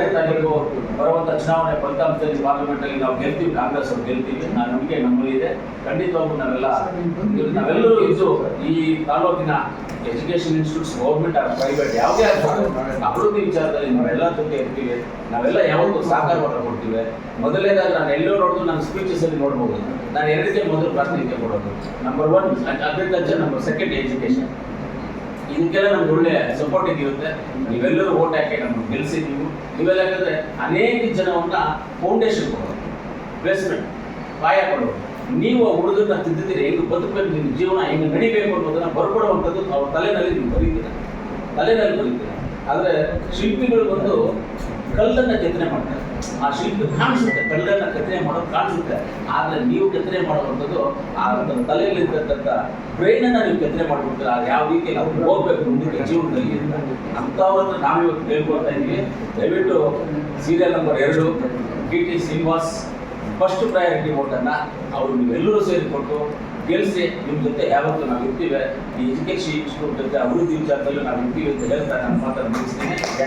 ನಾಲ್ಕನೇ ಬರುವಂತ ಚುನಾವಣೆ ಫಲಿತಾಂಶದಲ್ಲಿ ಪಾರ್ಲಿಮೆಂಟ್ ನಾವು ಗೆಲ್ತೀವಿ, ಕಾಂಗ್ರೆಸ್ ಅವರು ಗೆಲ್ತೀವಿ. ನಾನು ನಂಬಿಕೆ ನಮ್ಮಲ್ಲಿದೆ ಖಂಡಿತವಾಗೂ ನಾವೆಲ್ಲ ನಾವೆಲ್ಲರೂ ಇದ್ದು ಈ ತಾಲೂಕಿನ education institutes government or private ಯಾವುದೇ ಆಗ್ಬೋದು ಅಭಿವೃದ್ಧಿ ವಿಚಾರದಲ್ಲಿ ನಾವೆಲ್ಲ ಜೊತೆ ಇರ್ತೀವಿ. ನಾವೆಲ್ಲ ಯಾವತ್ತೂ ಸಹಕಾರವನ್ನು ಕೊಡ್ತೀವಿ. ಮೊದಲನೇದಾಗಿ ನಾನು ಎಲ್ಲೋ ನೋಡಿದ್ರು ನನ್ನ ಸ್ಪೀಚಸ್ ಅಲ್ಲಿ ನೋಡ್ಬೋದು. ನಾನು ಎರಡಕ್ಕೆ ಮೊದಲು ಪ್ರಾತಿನಿಧ್ಯ ಕೊಡೋದು. Number one agriculture number second education ಇದಕ್ಕೆಲ್ಲ ನಮ್ಗೆ ಒಳ್ಳೆ ಸಪೋರ್ಟಿಂಗ್ ಇರುತ್ತೆ. ನೀವೆಲ್ಲರೂ ಓಟ್ ಹಾಕಿ ನಮ್ಗೆ ಗೆಲ್ಸಿ ನೀವು ನೀವೆಲ್ಲ ಯಾಕಂದ್ರೆ ಅನೇಕ ಜನವನ್ನ ಫೌಂಡೇಶನ್ ಕೊಡೋದು ಬೇಸ್ಮೆಂಟ್ ಪಾಯ ಕೊಡೋದು ನೀವು ಆ ಹುಡುಗರನ್ನ ತಿದ್ದಿದ್ದೀರಿ, ಹೆಂಗೆ ಬದುಕಬೇಕು ನಿಮ್ಮ ಜೀವನ ಹೆಂಗೆ ನಡಿಬೇಕು ಅನ್ನೋದನ್ನ ಬರ್ಕೊಡುವಂಥದ್ದು ಅವ್ರ ತಲೆನಲ್ಲಿ ನೀವು ಬರೀತೀರ ತಲೆನಲ್ಲಿ ಬರೀತೀರ ಆದರೆ ಶಿಲ್ಪಿಗಳು ಬಂದು ಕಲ್ಲನ್ನ ಕೆತ್ತನೆ ಮಾಡ್ತಾರೆ. ಆ ಶಿಲ್ಪಿ ಕಾಣಿಸುತ್ತೆ, ಕಲ್ಲನ್ನ ಕೆತ್ತನೆ ಮಾಡೋದು ಕಾಣಿಸುತ್ತೆ. ಆದರೆ ನೀವು ಕೆತ್ತನೆ ಮಾಡುವಂಥದ್ದು ಆ ಒಂದು ತಲೆಯಲ್ಲಿರ್ತಕ್ಕಂಥ ಬ್ರೈನನ್ನು ನೀವು ಕೆತ್ತನೆ ಮಾಡ್ಬಿಡ್ತೀರ ಅದು ಯಾವ ರೀತಿ ನಾವು ಹೋಗ್ಬೇಕು ಮುಂದಕ್ಕೆ ಜೀವನದಲ್ಲಿ ಅಂಥವ್ರನ್ನ ನಾವಿವತ್ತು ಕೇಳ್ಕೊಳ್ತಾ ಇದ್ದೀವಿ. ದಯವಿಟ್ಟು ಸೀರಿಯಲ್ ನಂಬರ್ ಎರಡು K T Srinivas first priority ಓಟನ್ನು ಅವರು ನೀವೆಲ್ಲರೂ ಸೇರಿಕೊಟ್ಟು ಗೆಲ್ಲಿಸಿ ನಿಮ್ಮ ಜೊತೆ ಯಾವತ್ತೂ ನಾವು ಇರ್ತೀವಿ ಈ ಎಜುಕೇಶನ್ ಇನ್ಸ್ಟಿಟ್ಯೂಟ್ ಜೊತೆ ಅಭಿವೃದ್ಧಿ ವಿಚಾರದಲ್ಲೂ ನಾವು ಇರ್ತೀವಿ ಅಂತ ಹೇಳ್ತಾ ನಾನು ಹಿಂದ್.